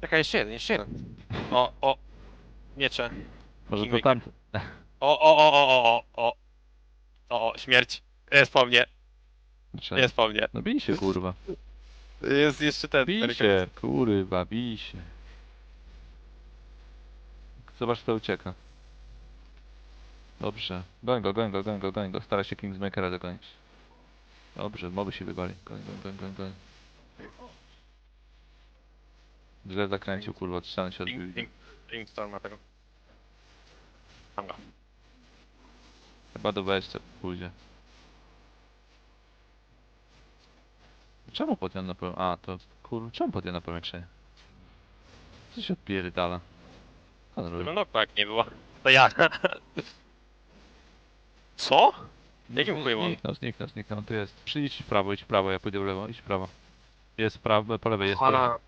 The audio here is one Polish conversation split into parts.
Czekaj, jeszcze jeden, jeszcze jeden. O, o. Miecze. Może to. O, o, o, o, o, o, o. O, o, śmierć. Jest po mnie, Znaczy, jest po mnie. No bij się, kurwa. Jest jeszcze ten. Bij się, kurwa, bij się. Zobacz, kto ucieka. Dobrze. Goń go, goń go, goń go, goń go. Stara się Kingsmakera dogonić. Dobrze, moby się wybali. Goń, goń, goń, goń, goń. Źle zakręcił, kurwa, ściany się odbił. Ping, ping, ping storm ma tego. Tam go. Chyba do wejścia pójdzie. Czemu podjął na pełen... A, to... Kurwa, czemu podjął na powiększenie? Co się odpierdala? Co on robi? No, jak nie było. To ja. Co? Jakim chujem on? Zniknął, zniknął, zniknął, tu jest. Przyjdź w prawo, idź w prawo, ja pójdę w lewo, idź w prawo. Jest w prawo, po lewej jest. Pana.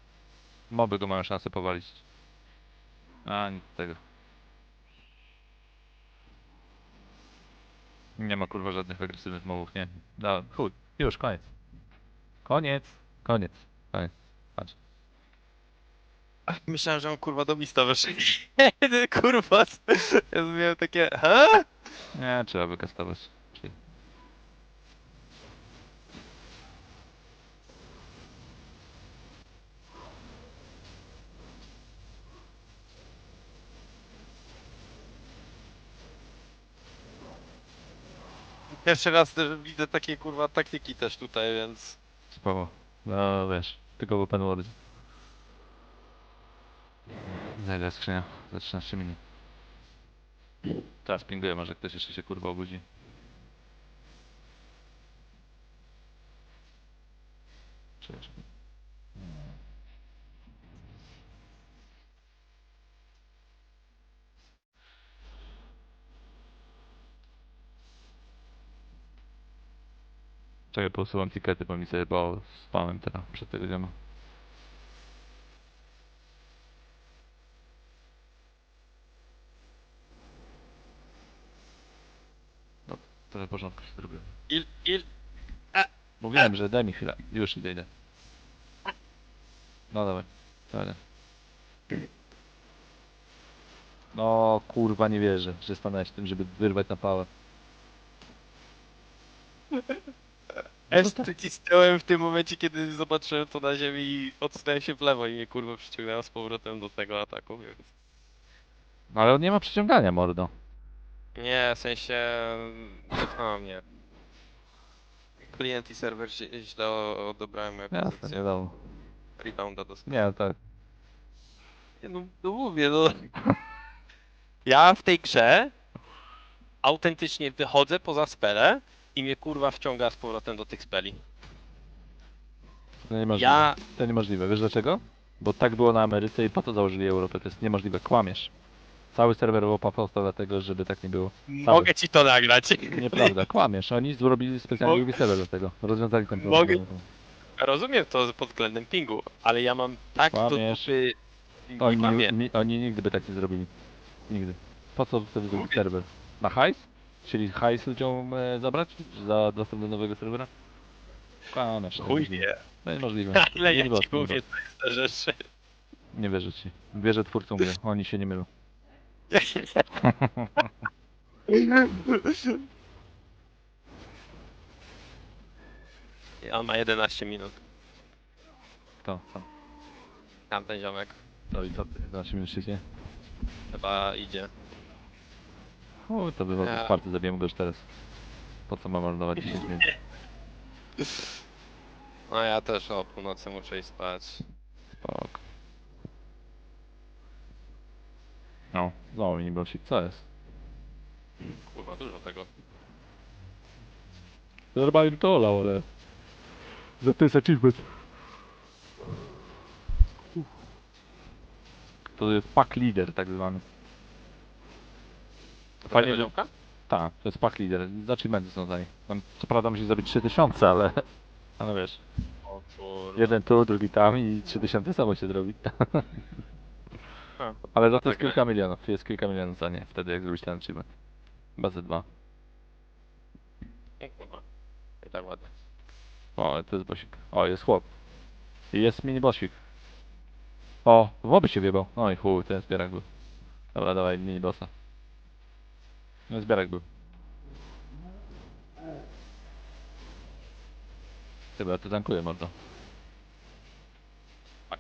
Moby go mają szansę powalić. A, nic z tego. Nie ma kurwa żadnych agresywnych mobów, nie? Da, chuj, już, koniec. Koniec, koniec, koniec. Patrz. Myślałem, że on kurwa do mista wyszedł. kurwa. Ja miałem takie. Ha? Nie, trzeba wykastować. Pierwszy raz też widzę takie kurwa taktyki też tutaj, więc. Spoko. No wiesz, tylko w open world. Zajdę skrzynia za 13 minut. Teraz pinguję, może ktoś jeszcze się kurwa obudzi. Cześć. Czekaj, posuwam tikety, bo mi sobie bo spałem teraz przed tego dnia. No, trochę porządku się zrobiłem. Il, il. Mówiłem, że daj mi chwilę. Już idę, idę. No dawaj. Dawaj. No kurwa nie wierzę, że stanąłeś tym, żeby wyrwać na pałę. S nacisnąłem w tym momencie, kiedy zobaczyłem to na ziemi i odsunąłem się w lewo i mnie kurwa przyciągnęło z powrotem do tego ataku, więc... No ale on nie ma przyciągania, mordo. Nie, w sensie... Cofnęło mnie. Klient i serwer źle- odebrałem moją Jasne, pozycję. wiadomo. Rebounda dostałem. Nie, no tak. Nie, no, no mówię, no... Ja w tej grze autentycznie wychodzę poza spele i mnie kurwa wciąga z powrotem do tych speli. To niemożliwe. Ja... To niemożliwe. Wiesz dlaczego? Bo tak było na Ameryce i po to założyli Europę. To jest niemożliwe. Kłamiesz. Cały serwer WOPA powstał dlatego, żeby tak nie było. Mogę ci to nagrać. Nieprawda, kłamiesz. Oni zrobili specjalnie Mog- drugi serwer do tego. Rozwiązali ten problem. Mogę- Rozumiem to pod względem pingu, ale ja mam tak do Kłamiesz. dupy... Oni, Kłamie. ni, oni nigdy by tak nie zrobili. Nigdy. Po co wtedy zrobić serwer? Na hajs? Chcieli hajs ludziom e, zabrać? Za dostęp do nowego serwera? Kłamiesz. to Chuj niemożliwe. wie. To niemożliwe. Ale ja ci tym mówię, to te rzeczy. Nie wierzę ci. Wierzę twórcom gry. Oni się nie mylą. On ma 11 minut, To, co? tamten ziomek. To i co ty? 12 minut szycie? Chyba idzie. O, to by Ja. czwarty zabijemy go już teraz. Po co mam marnować 10 minut? No ja też o północy muszę iść spać. Spok. No, znowu mi blocik. Co jest? Kurwa, dużo tego. Normalnie to olał, ale... Za to jest achievement. To jest pack leader tak zwany. Fajnie, że-? Tak, to jest pack leader. Achievementy są tutaj. Tam, co prawda musi zrobić 3000, ale... Ale wiesz, O kurwa. jeden tu, drugi tam i 3000 samo się zrobi. A, Ale za to jest tak, kilka milionów. Jest kilka milionów za nie, wtedy jak zrobić ten achievement. Bazę 2. o kurwa. I tak ładnie. O, ale to jest bosik. O, jest chłop. I jest mini bosik. O, w oby się wjebał. No i chuj, ten zbierak był. Dobra, dawaj, mini bossa. No zbierak był. Chyba to tankuję mordo.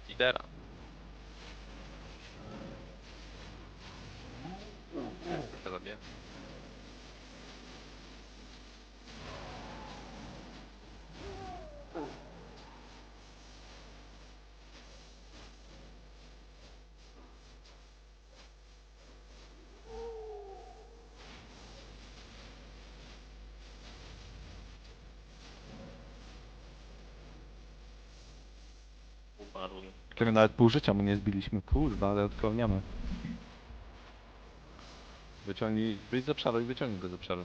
Lidera. Ja zabiję. Kiedy nawet pół życia mu nie zbiliśmy, kurwa, ale odkolniamy. Wyciągnij, wyjdź z obszaru i wyciągnij go z obszaru.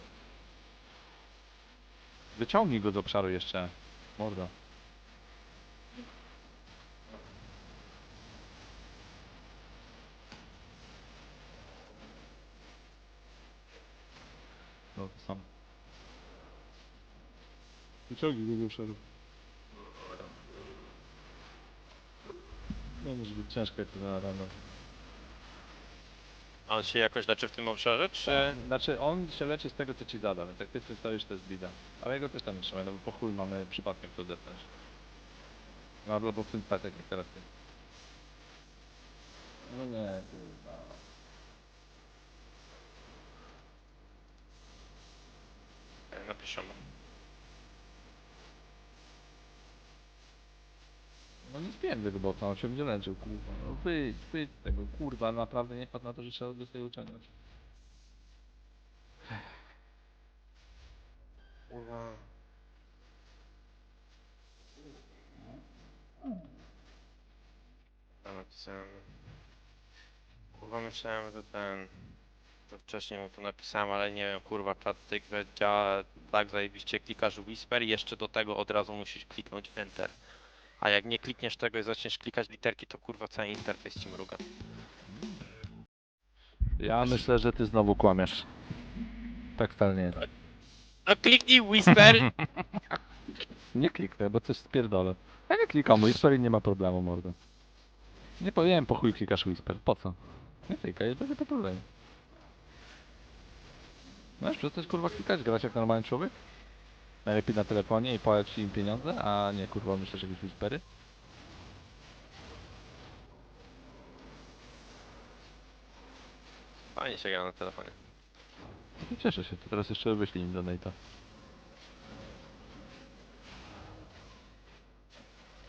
Wyciągnij go z obszaru jeszcze. Morda. No to sam. Wyciągnij go z obszaru. No może być ciężko to na rano. A on się jakoś leczy w tym obszarze, czy... Znaczy on się leczy z tego co ci zada, więc jak ty przedstawisz to jest bida. Ale jego też tam nie trzeba, no bo po chuj mamy przypadkiem to zdepnąć. No albo w tym patek jak teraz ty. No nie, kurwa. Napiszemy. No nie spiłem tego bota, on się będzie leczył, kurwa. No wyjdź, wyjdź tego, kurwa, naprawdę nie padł na to, że trzeba z tego uciągnąć. Kurwa. Ja napisałem. Kurwa myślałem, że ten. To wcześniej mu to napisałem, ale nie wiem, kurwa, klasyk, że działa tak zajebiście, klikasz Whisper i jeszcze do tego od razu musisz kliknąć Enter. A jak nie klikniesz tego i zaczniesz klikać literki, to kurwa cały interfejs ci mruga. Ja myślę, że ty znowu kłamiesz. Tak wcale nie jest. No kliknij Whisper! Nie kliknę, bo coś spierdolę. Ja nie klikam Whisper i nie ma problemu, mordo. Nie powiem, po chuj klikasz Whisper, po co? Nie klikaj, będzie to problemu. Możesz przestać kurwa klikać, grać jak normalny człowiek? Najlepiej na telefonie i płać im pieniądze, a nie kurwa myślisz jakieś Whispery? Fajnie się gra na telefonie. No Cieszę się, to teraz jeszcze wyślij im donate'a.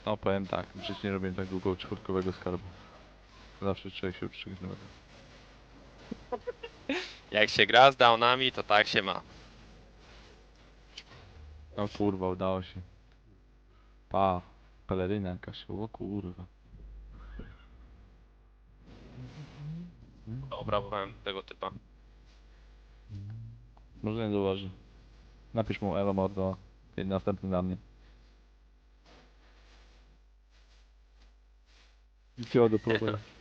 No powiem tak, w życiu nie robiłem tak długo czwórkowego skarbu. Zawsze człowiek się nowego. Jak się gra z downami, to tak się ma. No kurwa, udało się. Pa, peleryna jakaś, o kurwa. Dobra, byłem tego typa. Może nie zauważy. Napisz mu Ewa Mordo, następny dla mnie. I do próby.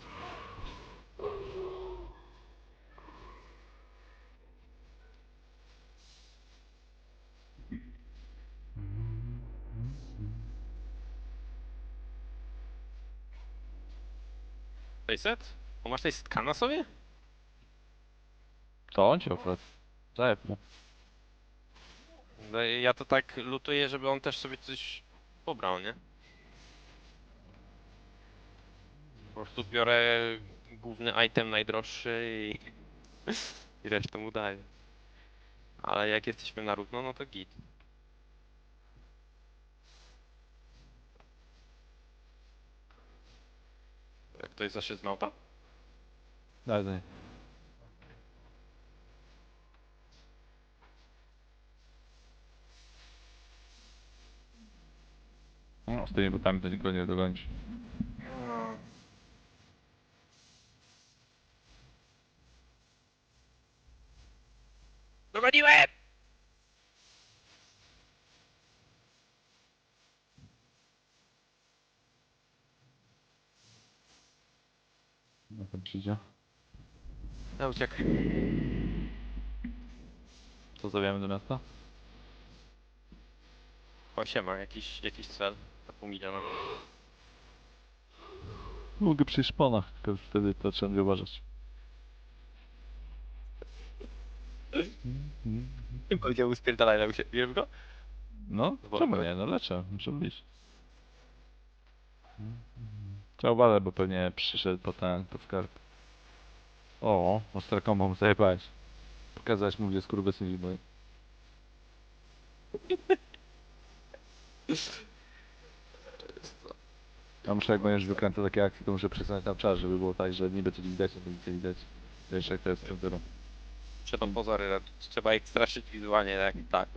600? O, masz 600 na sobie? To on cię akurat zajebł. No Ja to tak lutuję, żeby on też sobie coś pobrał, nie? Po prostu biorę główny item najdroższy i, i resztę mu daję. Ale jak jesteśmy na równo, no to git. Ktoś zaszedł z małpa? Daj, daj. No, z tymi butami to nikogo nie dogonisz. No to przyjdzie. Ja uciekł. Co zabijamy do miasta? O, siema, jakiś, jakiś cel. Na pół miliona. Mogę przy szponach, tylko wtedy to trzeba będzie uważać. Nie powiedział spierdalaj, ale się, wiesz go? No, Bo- czemu nie? No leczę, muszę być. Trzeba uważać, bo pewnie przyszedł po ten, po skarb. O, ostra kombo mu zajebałeś. Pokazałeś mu, gdzie skurwysyn mój. Ja muszę, jak będziesz wykręcał takie akcje, to muszę przesunąć tam czas, żeby było tak, że niby coś widać, a nic nie widać. Wiesz, jak to jest z tym Trzeba pozory, trzeba ich straszyć wizualnie, jak tak.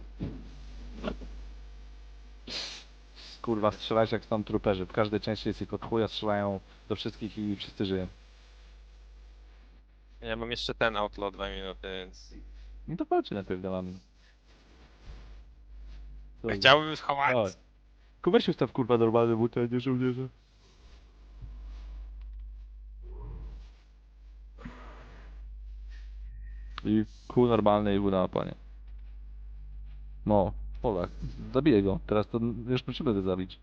Kurwa, strzelać jak tam truperzy. W każdej części jest ich od chuja, strzelają do wszystkich i wszyscy żyją. Ja mam jeszcze ten outlaw 2 minuty, więc... No to walczy najpierw dałamy. Chciałbym schować. Kuba się ustaw kurwa normalny buty, a nie żołnierze. I kół normalny i panie. No, Polak. Zabiję go. Teraz to już musimy go zabić.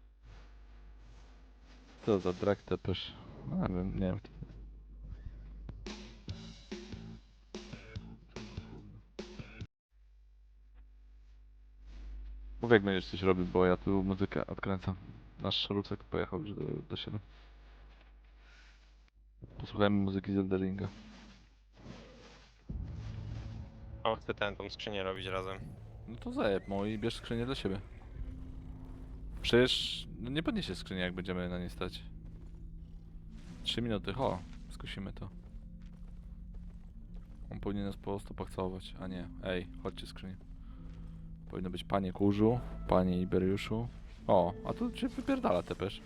Co za drak tepesz. Nie wiem, nie wiem. Mów jak będziesz coś robił, bo ja tu muzykę odkręcam. Nasz szarucek pojechał już do, do siebie. Posłuchajmy muzyki z Elderinga. O, chcę ten, tą skrzynię robić razem. No to zajeb mu i bierz skrzynię dla siebie. Przecież no nie podniesie skrzyni jak będziemy na nie stać. 3 minuty, ho, skusimy to. On powinien nas po stopach całować, a nie. Ej, chodźcie skrzyni. Powinno być panie kurzu, panie Iberiuszu. O, a tu cię wypierdala tepesz.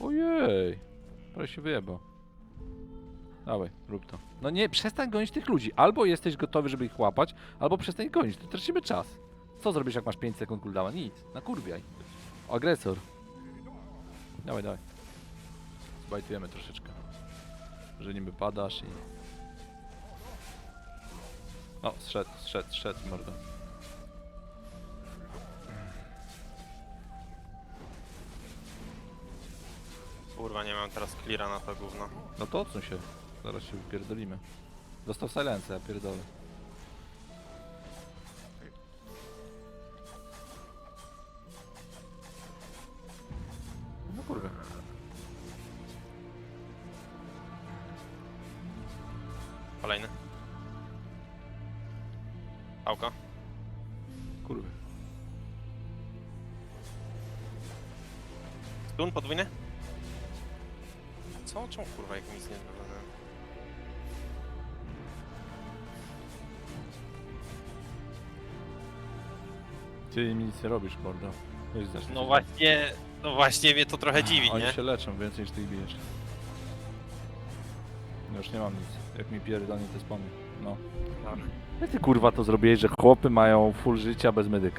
Ojej, prawie się wyjebał. Dawaj, rób to. No nie, przestań gonić tych ludzi. Albo jesteś gotowy, żeby ich łapać, albo przestań gonić. To tracimy czas. Co zrobisz, jak masz 5 sekund cooldowna? Nic. Nakurwiaj. Agresor. Dawaj, dawaj. Zbajtujemy troszeczkę. Że niby padasz i... O, zszedł, zszedł, zszedł, mordo. Kurwa, nie mam teraz cleara na to gówno. No to odsuń się. Zaraz się wypierdolimy. Dostał silence, ja pierdolę. No kurwa. Kolejny. Pałka. Kurwa. Stun podwójny? Co? Czemu kurwa, jak nic nie zrobiłem? Ty mi nic nie robisz, mordo. No właśnie, no właśnie mnie to trochę dziwi, Oni nie? się leczą więcej niż ty ich bijesz. Już nie mam nic. Jak mi pierdolnie to wspomnę. No. Jak ty kurwa to zrobiłeś, że chłopy mają full życia bez medyka?